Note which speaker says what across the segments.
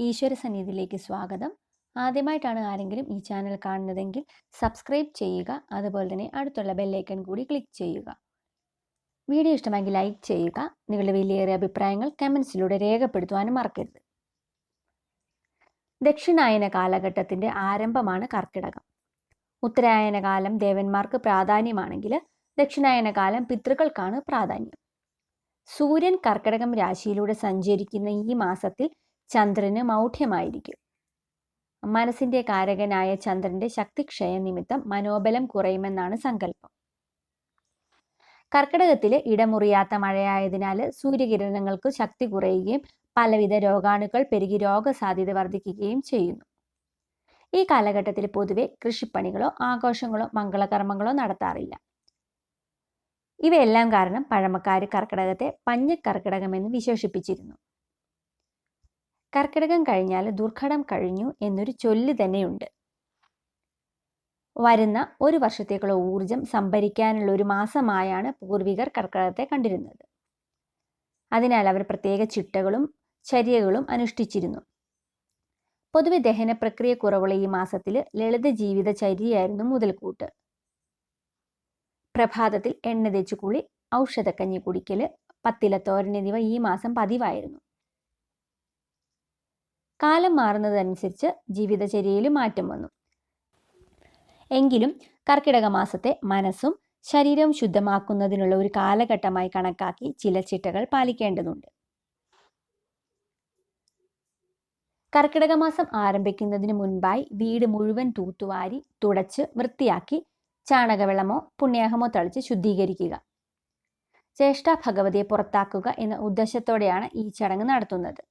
Speaker 1: ഈശ്വര സന്നിധിയിലേക്ക് സ്വാഗതം. ആദ്യമായിട്ടാണ് ആരെങ്കിലും ഈ ചാനൽ കാണുന്നതെങ്കിൽ സബ്സ്ക്രൈബ് ചെയ്യുക അതുപോലെ തന്നെ അടുത്തുള്ള ബെല്ലൈക്കൺ കൂടി ക്ലിക്ക് ചെയ്യുക. വീഡിയോ ഇഷ്ടമെങ്കിൽ ലൈക്ക് ചെയ്യുക നിങ്ങളുടെ വിലയേറിയ അഭിപ്രായങ്ങൾ കമൻസിലൂടെ രേഖപ്പെടുത്തുവാനും മറക്കരുത്. ദക്ഷിണായന കാലഘട്ടത്തിന്റെ ആരംഭമാണ് കർക്കിടകം. ഉത്തരായന കാലം ദേവന്മാർക്ക് പ്രാധാന്യമാണെങ്കിൽ ദക്ഷിണായന കാലം പിതൃക്കൾക്കാണ് പ്രാധാന്യം. സൂര്യൻ കർക്കിടകം രാശിയിലൂടെ സഞ്ചരിക്കുന്ന ഈ മാസത്തിൽ ചന്ദ്രന് മൗഢ്യമായിരിക്കും. മനസ്സിന്റെ കാരകനായ ചന്ദ്രന്റെ ശക്തിക്ഷയ നിമിത്തം മനോബലം കുറയുമെന്നാണ് സങ്കല്പം. കർക്കിടകത്തിൽ ഇടമുറിയാത്ത മഴയായതിനാൽ സൂര്യകിരണങ്ങൾക്ക് ശക്തി കുറയുകയും പലവിധ രോഗാണുക്കൾ പെരുകി രോഗസാധ്യത വർദ്ധിക്കുകയും ചെയ്യുന്നു. ഈ കാലഘട്ടത്തിൽ പൊതുവെ കൃഷിപ്പണികളോ ആഘോഷങ്ങളോ മംഗളകർമ്മങ്ങളോ നടത്താറില്ല. ഇവയെല്ലാം കാരണം പഴമക്കാർ കർക്കിടകത്തെ പഞ്ഞക്കർക്കിടകമെന്ന് വിശേഷിപ്പിച്ചിരുന്നു. കർക്കിടകം കഴിഞ്ഞാൽ ദുർഘടം കഴിഞ്ഞു എന്നൊരു ചൊല്ല് തന്നെയുണ്ട്. വരുന്ന ഒരു വർഷത്തേക്കുള്ള ഊർജം സംഭരിക്കാനുള്ള ഒരു മാസമായാണ് പൂർവികർ കർക്കിടകത്തെ കണ്ടിരുന്നത്. അതിനാൽ അവർ പ്രത്യേക ചിട്ടകളും ചര്യകളും അനുഷ്ഠിച്ചിരുന്നു. പൊതുവെ ദഹന പ്രക്രിയ കുറവുള്ള ഈ മാസത്തിൽ ലളിത ജീവിത ചര്യയായിരുന്നു മുതൽക്കൂട്ട്. പ്രഭാതത്തിൽ എണ്ണ തേച്ചു കുളി ഔഷധക്കഞ്ഞി കുടിക്കൽ പത്തിലത്തോരൻ എന്നിവ ഈ മാസം പതിവായിരുന്നു. കാലം മാറുന്നതനുസരിച്ച് ജീവിതചര്യയിൽ മാറ്റം വന്നു. എങ്കിലും കർക്കിടക മാസത്തെ മനസ്സും ശരീരവും ശുദ്ധമാക്കുന്നതിനുള്ള ഒരു കാലഘട്ടമായി കണക്കാക്കി ചില ചിട്ടകൾ പാലിക്കേണ്ടതുണ്ട്. കർക്കിടക മാസം ആരംഭിക്കുന്നതിന് മുൻപായി വീട് മുഴുവൻ തൂത്തുവാരി തുടച്ച് വൃത്തിയാക്കി ചാണകവെള്ളമോ പുണ്യാഹമോ തളിച്ച് ശുദ്ധീകരിക്കുക. ജ്യേഷ്ഠ ഭഗവതിയെ പുറത്താക്കുക എന്ന ഉദ്ദേശത്തോടെയാണ് ഈ ചടങ്ങ് നടത്തുന്നത്.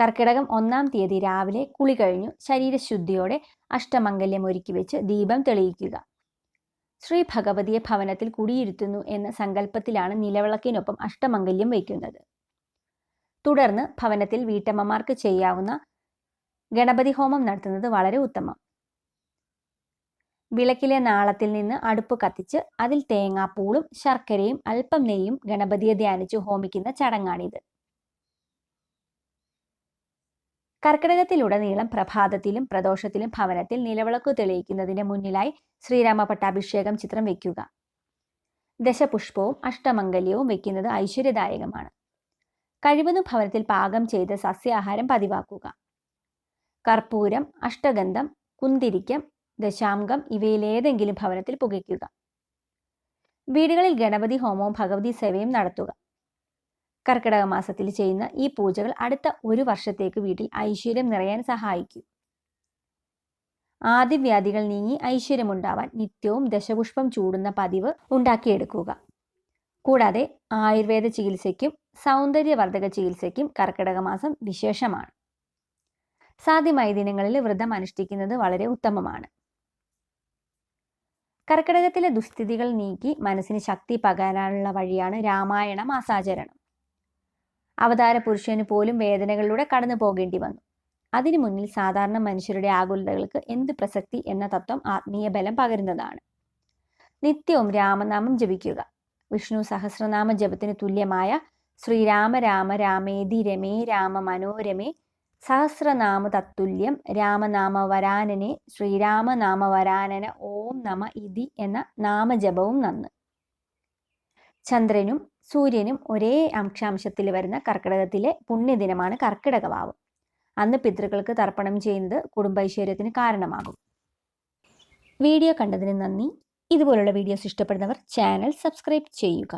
Speaker 1: കർക്കിടകം ഒന്നാം തീയതി രാവിലെ കുളി കഴിഞ്ഞു. ശരീരശുദ്ധിയോടെ അഷ്ടമംഗല്യം ഒരുക്കി വെച്ച് ദീപം തെളിയിക്കുക. ശ്രീ ഭഗവതിയെ ഭവനത്തിൽ കുടിയിരുത്തുന്നു എന്ന സങ്കല്പത്തിലാണ് നിലവിളക്കിനൊപ്പം അഷ്ടമംഗല്യം വയ്ക്കുന്നത്. തുടർന്ന് ഭവനത്തിൽ വീട്ടമ്മമാർക്ക് ചെയ്യാവുന്ന ഗണപതി ഹോമം നടത്തുന്നത് വളരെ ഉത്തമം. വിളക്കിലെ നാളത്തിൽ നിന്ന് അടുപ്പ് കത്തിച്ച് അതിൽ തേങ്ങാപ്പൂളും ശർക്കരയും അല്പം നെയ്യും ഗണപതിയെ ധ്യാനിച്ച് ഹോമിക്കുന്ന ചടങ്ങാണിത്. കർക്കിടകത്തിലുടനീളം പ്രഭാതത്തിലും പ്രദോഷത്തിലും ഭവനത്തിൽ നിലവിളക്ക് തെളിയിക്കുന്നതിന് മുന്നിലായി ശ്രീരാമ പട്ടാഭിഷേകം ചിത്രം വയ്ക്കുക ദശപുഷ്പവും അഷ്ടമംഗല്യവും വയ്ക്കുന്നത് ഐശ്വര്യദായകമാണ്. കഴിവതും ഭവനത്തിൽ പാകം ചെയ്ത് സസ്യാഹാരം പതിവാക്കുക. കർപ്പൂരം അഷ്ടഗന്ധം കുന്തിരിക്കം ദശാംഗം ഇവയിലേതെങ്കിലും ഭവനത്തിൽ പുകയ്ക്കുക. വീടുകളിൽ ഗണപതി ഹോമവും ഭഗവതി സേവയും നടത്തുക. കർക്കിടക മാസത്തിൽ ചെയ്യുന്ന ഈ പൂജകൾ അടുത്ത ഒരു വർഷത്തേക്ക് വീട്ടിൽ ഐശ്വര്യം നിറയാൻ സഹായിക്കും. ആദിവ്യാധികൾ നീങ്ങി ഐശ്വര്യമുണ്ടാവാൻ നിത്യവും ദശപുഷ്പം ചൂടുന്ന പതിവ് ഉണ്ടാക്കിയെടുക്കുക. കൂടാതെ ആയുർവേദ ചികിത്സയ്ക്കും സൗന്ദര്യവർദ്ധക ചികിത്സയ്ക്കും കർക്കിടക മാസം വിശേഷമാണ്. സാധ്യമായ ദിനങ്ങളിൽ വ്രതം അനുഷ്ഠിക്കുന്നത് വളരെ ഉത്തമമാണ്. കർക്കിടകത്തിലെ ദുസ്ഥിതികൾ നീക്കി മനസ്സിന് ശക്തി പകരാനുള്ള വഴിയാണ് രാമായണ മാസാചരണം അവതാര പുരുഷന് പോലും വേദനകളിലൂടെ കടന്നു പോകേണ്ടി വന്നു. അതിനു മുന്നിൽ സാധാരണ മനുഷ്യരുടെ ആകുലതകൾക്ക് എന്ത് പ്രസക്തി എന്ന തത്വം ആത്മീയ ബലം പകരുന്നതാണ്. നിത്യവും രാമനാമം ജപിക്കുക. വിഷ്ണു സഹസ്രനാമ ജപത്തിന് തുല്യമായ ശ്രീരാമ രാമ രാമേതി രമേ രാമ മനോരമേ സഹസ്രനാമ തത്തുല്യം രാമനാമ വരാനനെ ശ്രീരാമനാമ വരാനന ഓം നമ ഇതി എന്ന നാമജപവും നന്ന്. ചന്ദ്രനും സൂര്യനും ഒരേ അംശാംശത്തിൽ വരുന്ന കർക്കിടകത്തിലെ പുണ്യദിനമാണ് കർക്കിടക ഭാവം അന്ന് പിതൃക്കൾക്ക് തർപ്പണം ചെയ്യുന്നത് കുടുംബൈശ്വര്യത്തിന് കാരണമാകും. വീഡിയോ കണ്ടതിന് നന്ദി. ഇതുപോലുള്ള വീഡിയോസ് ഇഷ്ടപ്പെടുന്നവർ ചാനൽ സബ്സ്ക്രൈബ് ചെയ്യുക.